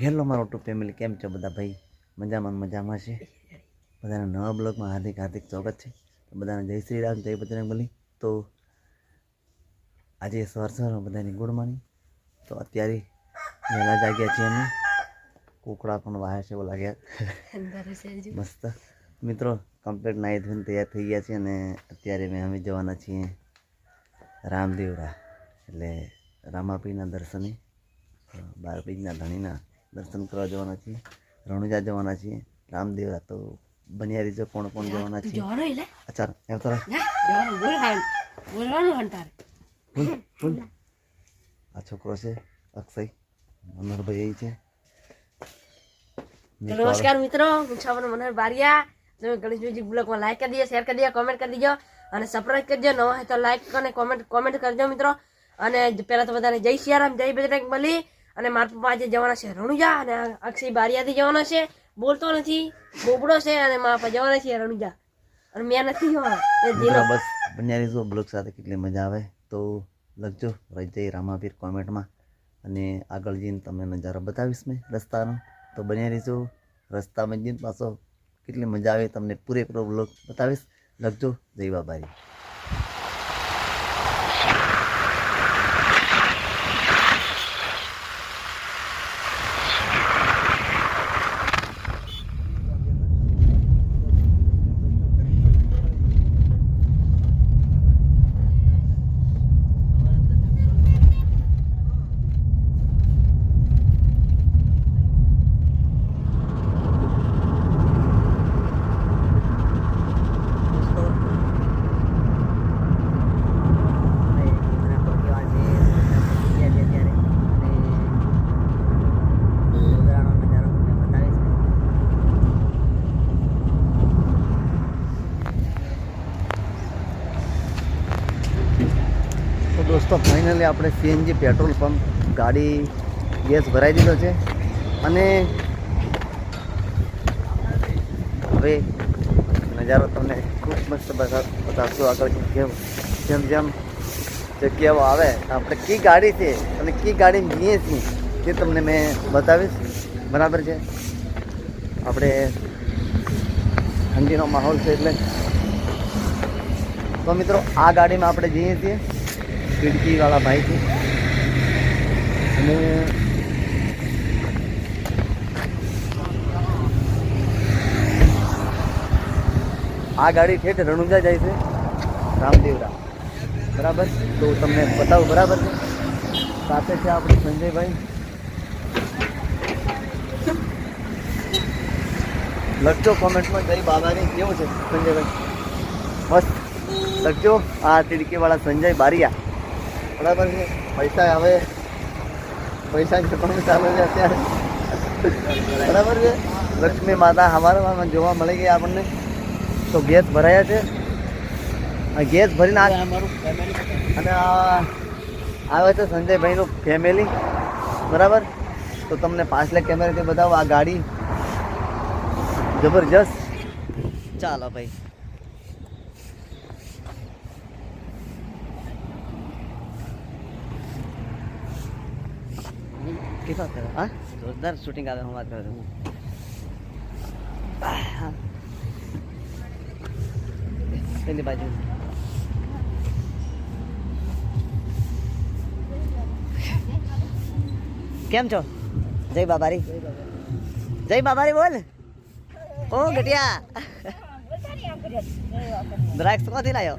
Hello મારો two family કેમ છો બધા ભાઈ? મજામાં મજામાં છે? બધાના નવા બ્લોગમાં હાર્દિક હાર્દિક સ્વાગત છે. બધાને જય શ્રી રામ જય બજરંગ બલી. તો આજે સવાર સવાર બધાની ગુડ મોર્નિંગ. તો અત્યારે વહેલા જાગ્યા છીએ અમે. કુકડા પણ વાહ્યા છે એવું લાગ્યા. મસ્ત. મિત્રો કમ્પ્લીટ નાહી ધોઈને તૈયાર થઈ ગયા છીએ અને અત્યારે મેં અમે જવાના છીએ રામદેવરા એટલે રામાપીના દર્શને બાર બીજના ધણીના દર્શન કરવા જવાના છીએ. રણુજા જવાના છીએ. રામદેવરા તો બનિયારી રીજો કોણ કોણ જવાના છીએ? અચ્છા એમ તો આ છોકરો છે અક્ષય. મનોહરભાઈ છે. નમસ્કાર મિત્રો હું છું મનોહર બારિયા. તમે ગણેશ મ્યુઝિક બ્લોગમાં લાઈક કરી દીજો શેર કરી દીજો કોમેન્ટ કરી દીજો અને સબસ્ક્રાઈબ કરજો નવા હોય તો લાઈક અને કોમેન્ટ કોમેન્ટ કરજો મિત્રો. અને પહેલાં તો બધાને જય સિયારામ જય બજરંગ બલી અને મારા પપ્પા આજે જવાના છે રણુજા અને અક્ષય બારિયાથી જવાના છે. બોલતો નથી. બોબડો છે અને મારા પપ્પા જવાના છે રણુજા. અને મેં નથી જવાના. બસ બન્યા રહીશું બ્લોગ સાથે કેટલી મજા આવે. તો લખજો રહી જઈ રામાપીર કોમેન્ટમાં. અને આગળ જઈને તમને નજારો બતાવીશ મેં રસ્તાનો. તો બન્યા રહીશું રસ્તામાં જઈને પાછો કેટલી મજા આવે. તમને પૂરેપૂરો બ્લોગ બતાવીશ. લખજો જય બાબારી. ફાઇનલી આપણે સીએનજી પેટ્રોલ પંપ ગાડી ગેસ ભરાઈ દીધો છે. અને હવે નજારો તમને ખૂબ મસ્ત બતા- બતાવશું આગળ જેમ જેમ જેમ જગ્યાઓ આવે, આપણે કઈ ગાડી છે અને કઈ ગાડી જઈએ છીએ તે તમને મેં બતાવીશ. બરાબર છે? આપણે ઠંડીનો માહોલ છે એટલે. તો મિત્રો, આ ગાડીમાં આપણે જઈએ છીએ. ખિડકીવાળા ભાઈ છે. અને આ ગાડી ઠેઠ રણુજા જાય છે. રામદેવરા. બરાબર? તો તમને બતાવું બરાબર છે. સાથે છે આપણે સંજયભાઈ. લખજો કોમેન્ટમાં જય બાબાની. કેવું છે સંજયભાઈ? મસ્ત. લખજો. આ તિડકીવાળા સંજય બારિયા. બરાબર છે. પૈસા હવે પૈસા ચૂકવણી ચાલુ છે અત્યારે. બરાબર છે? લક્ષ્મી માતા અમારા જોવા મળી ગઈ આપણને. તો ગેસ ભરાયા છે. ગેસ ભરીને આ અને આવે છે સંજયભાઈનું ફેમિલી બરાબર? તો તમને પાછલે કેમેરાથી બતાવો. આ ગાડી જબરજસ્ત. ચાલો ભાઈ. કેવા કરે હા જોરદાર શૂટિંગ આવે હું વાત કરું છું હા. પેલી બાજુ કેમ છો જય બાબારી જય બાબારી બોલ ઓ ગટિયા દ્રાક્ષ કોથી લાયો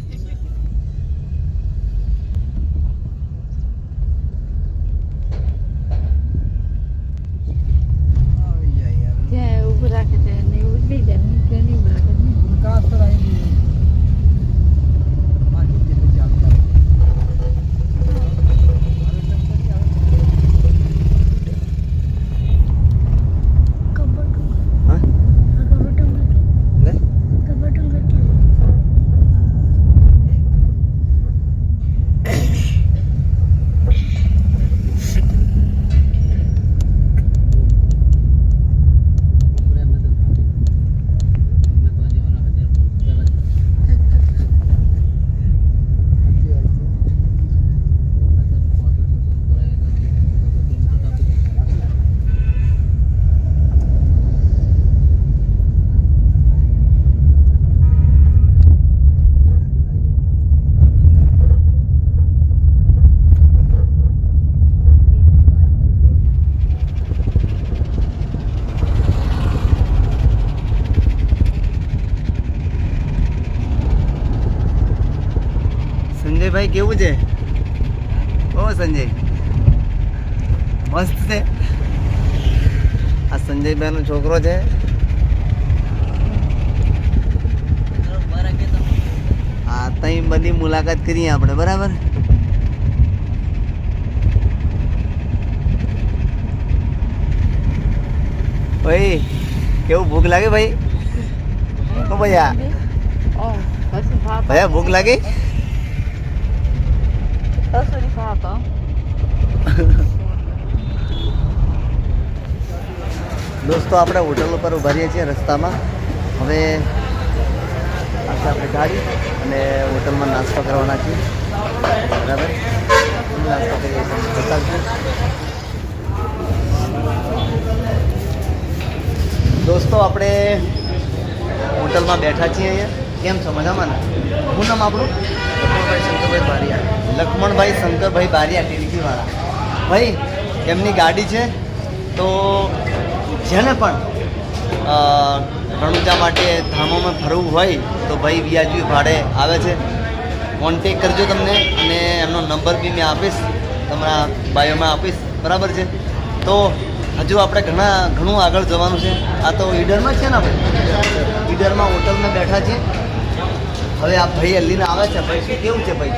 સંજયભાઈ કેવું છે? ઓ સંજય. મસ્ત છે. આ સંજયભાઈ નો છોકરો છે. હા તઈ બધી મુલાકાત કરીએ આપણે બરાબર? ભાઈ કેવું ભૂખ લાગે ભાઈ? ઓ ભૈયા ભૈયા ભૂખ લાગી? દોસ્તો આપણે હોટલ ઉપર ઊભા રહીએ છીએ રસ્તામાં. હવે આજે આપણે આપણી ગાડી અને હોટલમાં નાસ્તો કરવાના છીએ. બરાબર? નાસ્તો કરીએ છીએ. બતાવજો. દોસ્તો આપણે હોટલમાં બેઠા છીએ અહીંયા. કેમ છો? મજામાં ને? હું નામ આપણું? શંકરભાઈ બારિયા લક્ષ્મણભાઈ, શંકરભાઈ બારિયા ટીડીપીવાળા ભાઈ, એમની ગાડી છે, તો જેને પણ રણુજા માટે ધામોમાં ફરવું હોય, તો ભાઈ વ્યાજબી ભાડે આવે છે. કોન્ટેક કરજો તમને, અને એમનો નંબર બી મેં આપીશ, તમારા બાયોમાં આપીશ, બરાબર છે? તો હજુ આપણે ઘણા, ઘણું આગળ જવાનું છે. આ તો ઈડરમાં છે ને આપણે? ઈડરમાં હોટલમાં બેઠા છીએ. હવે આ ભાઈ અલીને આવે છે. ભાઈ, શું કેવું છે ભાઈ?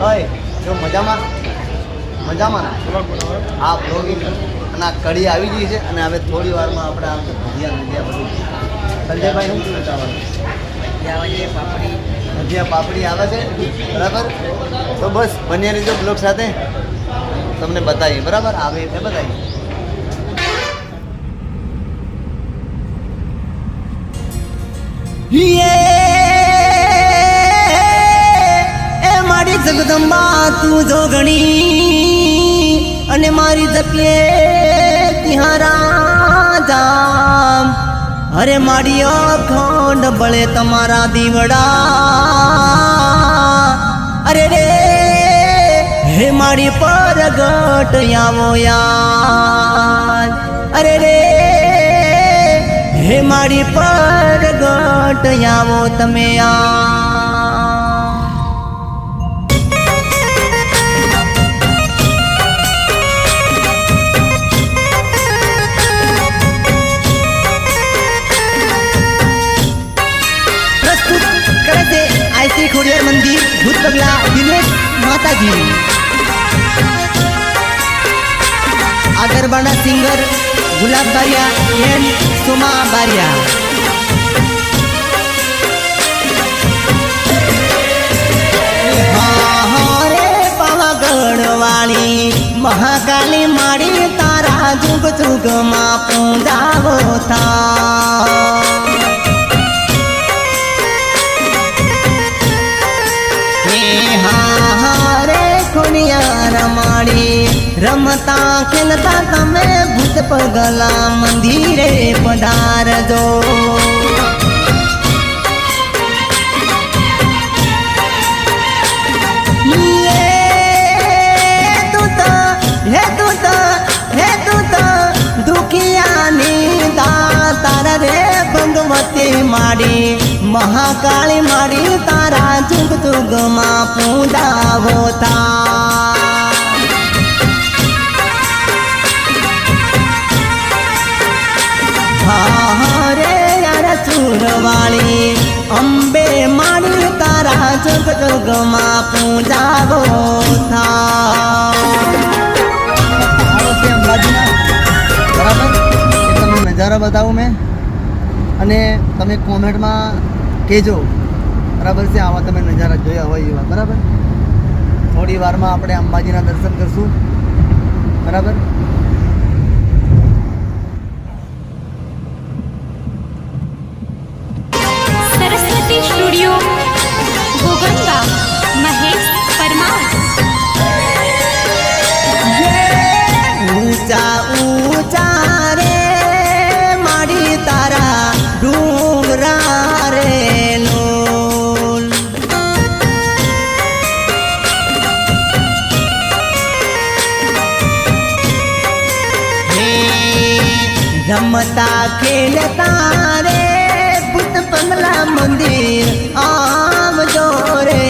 હોય જો મજામાં? મજામાં આ બ્લોગિંગ અને આ કડી આવી ગઈ છે અને હવે થોડી વારમાં આપણે આમ તો ભજીયા ભજીયા બધું સંજયભાઈ શું કેવું પાપડી. ભજીયા પાપડી આવે છે? બરાબર? તો બસ બન્યા રહીજો બ્લોગ સાથે. તમને બતાવીએ બરાબર? આવે એટલે બતાવીએ. એ મારી જગદંબા તું જોગણી અને મારી જપીએ તિહારા જામ અરે મારી અખંડ બળે તમારા દીવડા. અરે રે, હે મારી પરગટ આવો યાર. અરે રે, હે મારી પરગટ આવો તમે આ મંદિર ભૂત પગલા દિનેશ માતાજી. આ ગરબાના સિંગર ગુલાબ બારિયા એન સોમા બારિયા. મહાકાલી માડી તારા જુગ જુગમાં પૂજાવો થા હે હા હા રે ખોડિયા રમાડી રમતા ખેલતા તમે ભૂત પગલા મંદિરે પધારજો. દુખિયાની દાતાર રે ભગવતી માડી મહાકાળી મારી તારા જુગ જુગમાં પૂજા હોતા હા રે યાર ચૂરવાળી અંબે માડી તારા જુગ જગમાં પહાડો છે બરાબર? તમને નજારો બતાવું મેં. અને તમે કોમેન્ટમાં કહેજો. બરાબર છે? આવા તમે નજારા જોયા હોય એવા. બરાબર? થોડી વારમાં આપણે અંબાજીના દર્શન કરશું. બરાબર? સરસ્વતી સ્ટુડિયો ગોગંગા મહેશ પરમાર. ઊંચા ઊંચા રમતા ખેલતા રે ભૂત પગલા મંદિર આવજો રે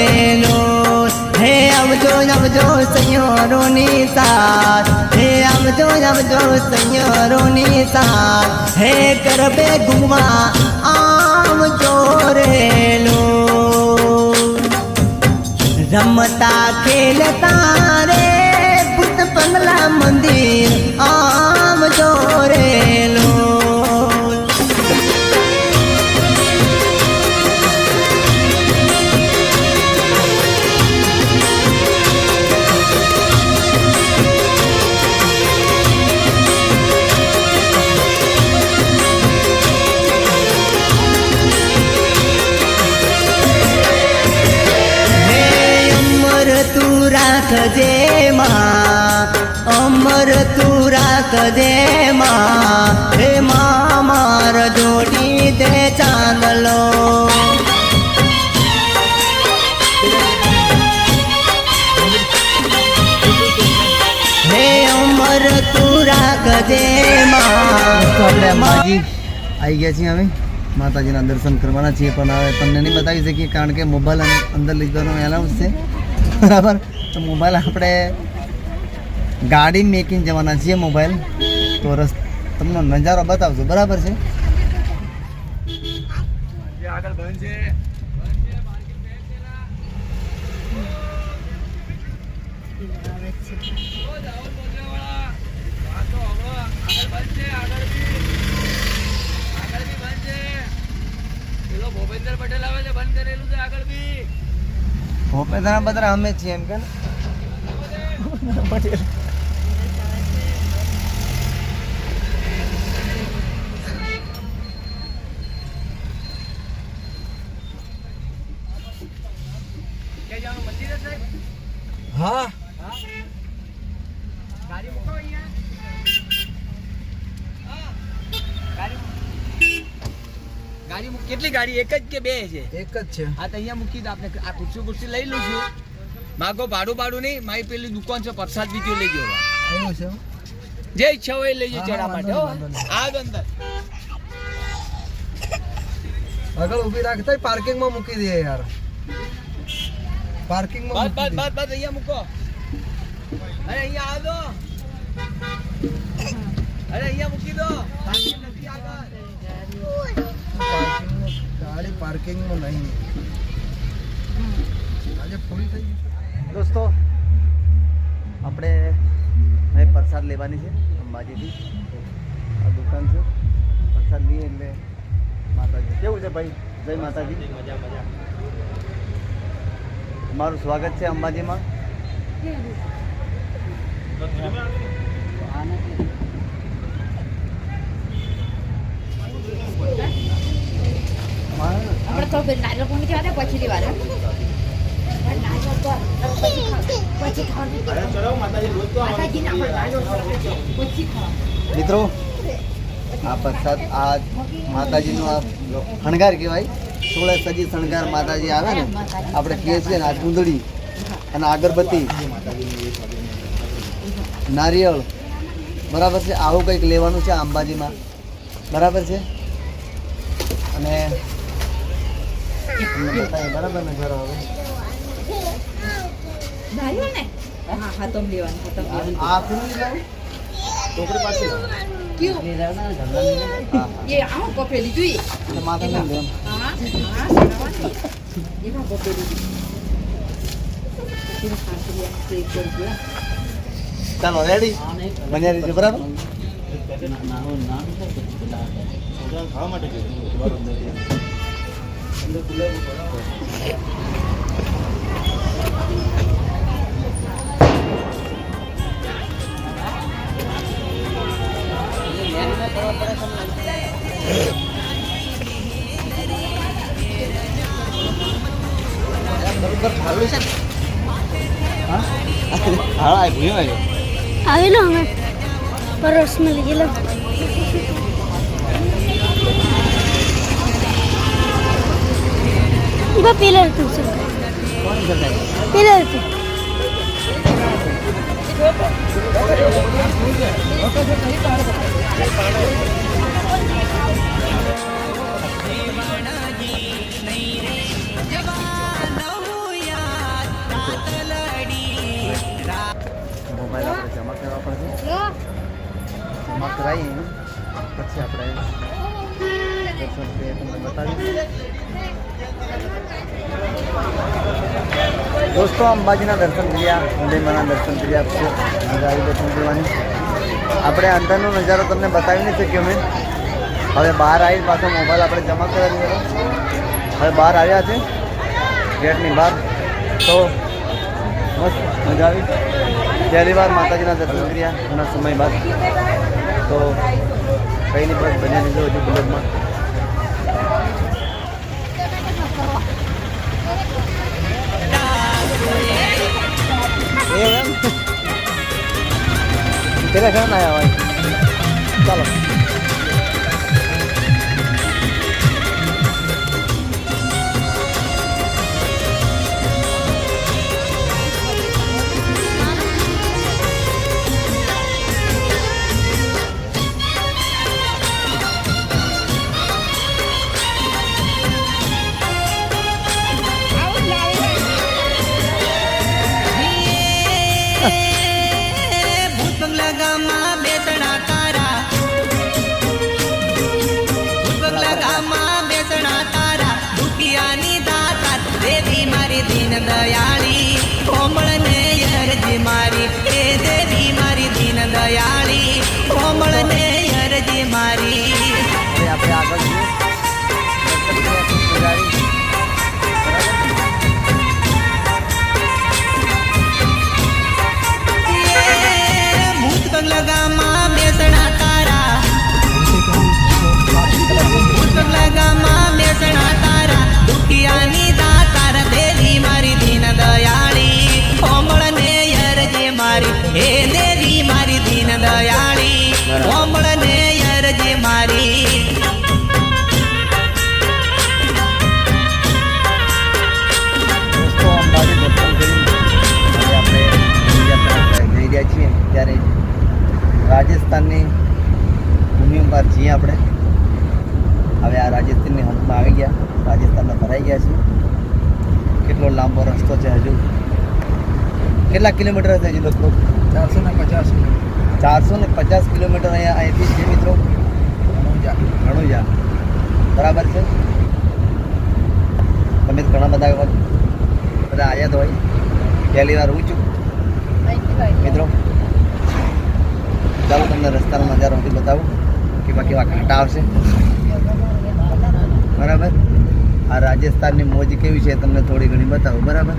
લોલ હે આવજો સૈયરોની સાથ. હે આવજો આવજો સૈયરોની સાથ. હે કરબે ગુમા આવજો રેલો રમતા ખેલતા રે ભૂત બંગલા મંદિર આવજો રાખજે માં અમર તું રાખજે માં હે માં માર જોડી દે ચાંદલો. હે અમર તું રાખજે માં તો આવી ગયા છીએ અમે માતાજીના દર્શન કરવાના છીએ પણ હવે તમને નહીં બતાવી શકીએ કારણ કે મોબાઈલ અંદર લીધવાનો એલાઉન્સ છે. બરાબર? તો મોબાઈલ આપણે ગાડી મેકિંગ જવાના છીએ મોબાઈલ. તો રસ, તમને નજારો બતાવજો. બરાબર છે? ભૂપેન્દ્ર પટેલ આવે છે બંધ કરેલું છે આગળ બી ભોપેન્દ્ર બધા અમે છીએ એમ કે ને? પટેલ ક્યાં જવાનું મંદિર છે હા ગાડી મૂકો અહીંયા હા. ગાડી કેટલી એક જ કે બે છે? એક જ છે. આ તો અહીંયા મૂકી દો. આપણે આ ખુરશી ખુરશી લઈ લઉં છું. માગો ભાડું ભાડું નહીં મારી પેલી દુકાન છે પ્રસાદ બીજો લઈ ગયો. જે ઈચ્છા હોય લઈ જજો ચડા માટે હો. નહીં, અંદર. આગળ ઊભી રાખતા પાર્કિંગમાં મૂકી દે યાર. પાર્કિંગમાં બસ બસ બસ બસ અહીંયા મૂકો. અરે અહીંયા આ દો. અરે અહીંયા મૂકી દો. પાર્કિંગ નથી આગળ. ગાડી પાર્કિંગમાં નહીં. આજે પૂરી થઈ ગયું દોસ્તો આપણે હવે પ્રસાદ લેવાની છે અંબાજીથી. આ દુકાન છે. પ્રસાદ લઈએ એટલે માતાજી. કેવું છે ભાઈ? જય માતાજી. મજા મજા મારું સ્વાગત છે અંબાજીમાં આપણે તો પેલી નારિયેળ પાણી કહેવા દે પછી લેવાના. પણ નારિયેળ તો મિત્રો આ પ્રસાદ આ માતાજીનો આ શણગાર કહેવાય. સોળે સજી શણગાર માતાજી આવે ને આપણે કહીએ છીએ ને આ ચૂંદડી અને અગરબત્તી નારિયેળ. બરાબર છે? આવું કંઈક લેવાનું છે અંબાજીમાં. બરાબર છે? અને તમને બતાવીએ, બરાબર ને ઘર હવે નારિયેળ ને? હા, હાથમ લેવાનું, હાથમ. આ નહીં લાવું? છોકરી પાસે. કયું? હા એ આમાં કપેલી જોઈએ. હા તો માથે નહીં લેવું. હા, હા, સડાવવાની. એમાં કપેલી. ચાલો રેડી બન્યા રહીશું બરાબર ના ખાલું છે ને? હા હા આ ભૂયો આવ્યો આવેલો અમે પરસમાં લઈ ગયેલો પેલા હતું સર કોણ છે સાહેબ? પેલા હતું જમા કરવા પડશે જમા કરાવી પછી આપણે દર્શન તમને દોસ્તો, અંબાજીના દર્શન કર્યા ઉદયમાના દર્શન કર્યા, પછી મજા દર્શન કરવાની. આપણે અંદરનો નજારો તમને બતાવી નહીં શક્યો મેં હવે બહાર આવી પાછો મોબાઈલ આપણે જમા કરાવી દીધો હવે બહાર આવ્યા છે. ગેટની બહાર. તો મસ્ત મજા આવી. પહેલી વાર માતાજીના દર્શન કર્યા ઘણા સમય બાદ. તો કંઈ નહીં, બસ બન્યા લીધો હજુ બુલેટમાં પેલા ઘણા ના આવ્યા ભાઈ દયાળી કોમળ ને અરજી મારી એ દેવી મારી દીન દયાળી કોમળ ને અરજી મારી આપણે આગળ ત્યારે રાજસ્થાનની ભૂમિ ઉપર છીએ આપણે. હવે આ રાજસ્થાનની હદમાં આવી ગયા. રાજસ્થાનમાં ભરાઈ ગયા છીએ. કેટલો લાંબો રસ્તો છે હજુ. કેટલા કિલોમીટર છે હજુ લોકો ચારસો ને પચાસ ચારસો ને પચાસ કિલોમીટર અહીંયા અહીંથી છે મિત્રો. ઘણું જા બરાબર છે? તમે ઘણા બધા બધા આવ્યા તો હોય. પહેલી વાર હું છું. મિત્રો ચાલો તમને રસ્તાનો નજારો હજી બતાવું કેવા કેવા ઘાટા આવશે. બરાબર? આ રાજસ્થાનની મોજ કેવી છે તમને થોડી ઘણી બતાવું. બરાબર?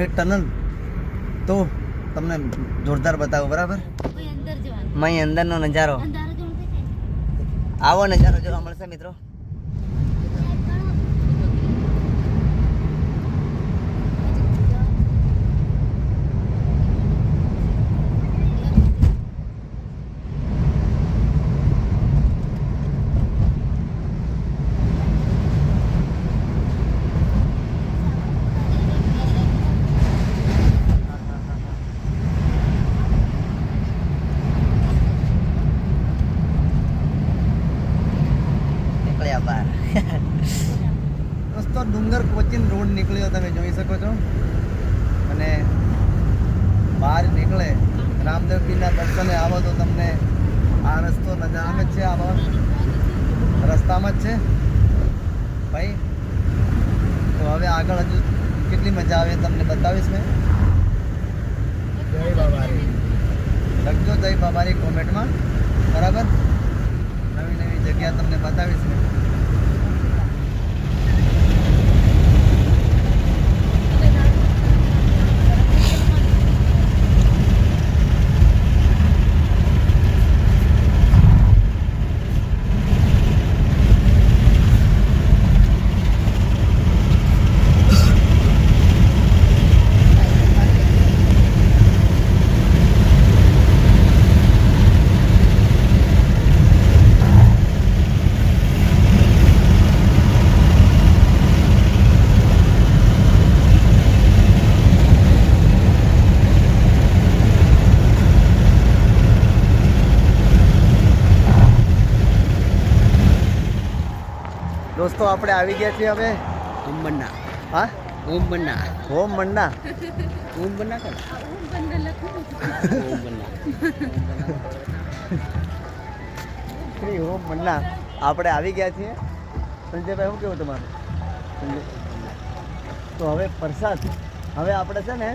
સિરોહી ટનલ? તો તમને જોરદાર બતાવો બરાબર? મય અંદરનો નજારો. આવો નજારો જોવા મળશે મિત્રો નીકળ્યા બહાર દોસ્તો ડુંગર કોચીન રોડ નીકળ્યો તમે જોઈ શકો છો. અને બહાર નીકળે. રામદેવપીના દર્શને આવો તો તમને આ રસ્તો નજારામાં જ છે આવો રસ્તામાં જ છે. ભાઈ તો હવે આગળ હજુ કેટલી મજા આવે તમને બતાવીશ મેં? જય બાબારી. લખજો જય બાબારી કોમેન્ટમાં. બરાબર? નવી નવી જગ્યા તમને બતાવીશ મેં દોસ્તો આપણે આવી ગયા છીએ અમે. ઓમ મન્ના હા? ઓમ મન્ના ઓમ મન્ના ઓમ મન્ના કર ઓમ મન્ના શ્રી ઓમ મન્ના આપણે આવી ગયા છીએ. સંજયભાઈ શું કેવું તમારું? તો હવે પ્રસાદ. હવે આપણે છે ને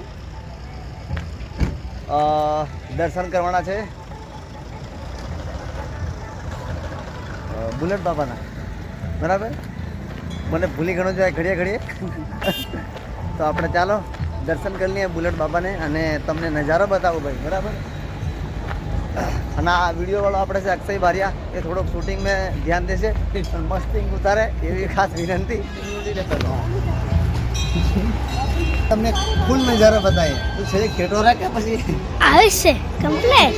દર્શન કરવાના છે. બુલેટ બાબાના. બરાબર? મને ભૂલી ઘણું જાય ઘડીએ ઘડીએ. તો આપણે ચાલો, દર્શન કરી લઈએ બુલેટ બાબાને અને તમને નજારો બતાવો ભાઈ, બરાબર? અને આ વિડીયોવાળો આપણે છે અક્ષય બારિયા, એ થોડોક શૂટિંગ મેં ધ્યાન દેશે મસ્તિંગ ઉતારે એવી ખાસ વિનંતી. તમને ફૂલ નજારો બતાવીએ. તું છે ખેટો રાખે પછી આવે છે કમ્પ્લેટ